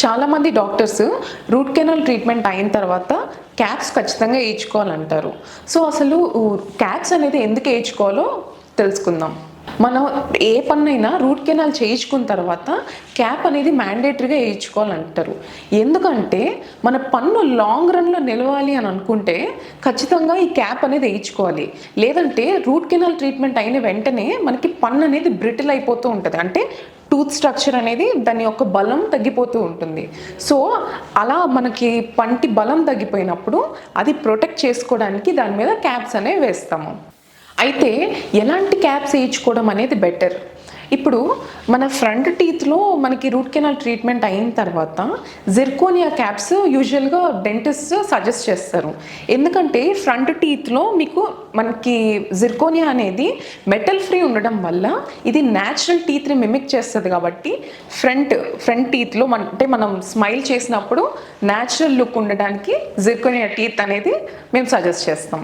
చాలామంది doctors root canal treatment అయిన తర్వాత క్యాప్స్ ఖచ్చితంగా వేయించుకోవాలంటారు సో అసలు క్యాప్స్ అనేది ఎందుకు వేయించుకోవాలో తెలుసుకుందాం. మనం ఏ పన్నైనా రూట్ కెనాల్ చేయించుకున్న తర్వాత క్యాప్ అనేది మ్యాండేటరీగా వేయించుకోవాలంటారు ఎందుకంటే మన పన్ను లాంగ్ రన్లో నిలవాలి అని అనుకుంటే ఖచ్చితంగా ఈ క్యాప్ అనేది వేయించుకోవాలి లేదంటే రూట్ కెనాల్ ట్రీట్మెంట్ అయిన వెంటనే మనకి పన్ను అనేది బ్రిటిల్ అయిపోతూ ఉంటుంది. అంటే టూత్ స్ట్రక్చర్ అనేది దాని యొక్క బలం తగ్గిపోతూ ఉంటుంది. సో అలా మనకి పంటి బలం తగ్గిపోయినప్పుడు అది ప్రొటెక్ట్ చేసుకోవడానికి దాని మీద క్యాప్స్ అనేవి వేస్తాము. అయితే ఎలాంటి క్యాప్స్ వేయించుకోవడం అనేది బెటర్? ఇప్పుడు మన ఫ్రంట్ టీత్లో మనకి రూట్ కెనాల్ ట్రీట్మెంట్ అయిన తర్వాత జిర్కోనియా క్యాప్స్ యూజువల్గా డెంటిస్ట్ సజెస్ట్ చేస్తారు. ఎందుకంటే ఫ్రంట్ టీత్లో మీకు మనకి జిర్కోనియా అనేది మెటల్ ఫ్రీ ఉండడం వల్ల ఇది న్యాచురల్ టీత్ని మిమిక్ చేస్తుంది కాబట్టి ఫ్రంట్ ఫ్రంట్ టీత్లో మన అంటే మనం స్మైల్ చేసినప్పుడు న్యాచురల్ లుక్ ఉండడానికి జిర్కోనియా టీత్ అనేది మేము సజెస్ట్ చేస్తాం.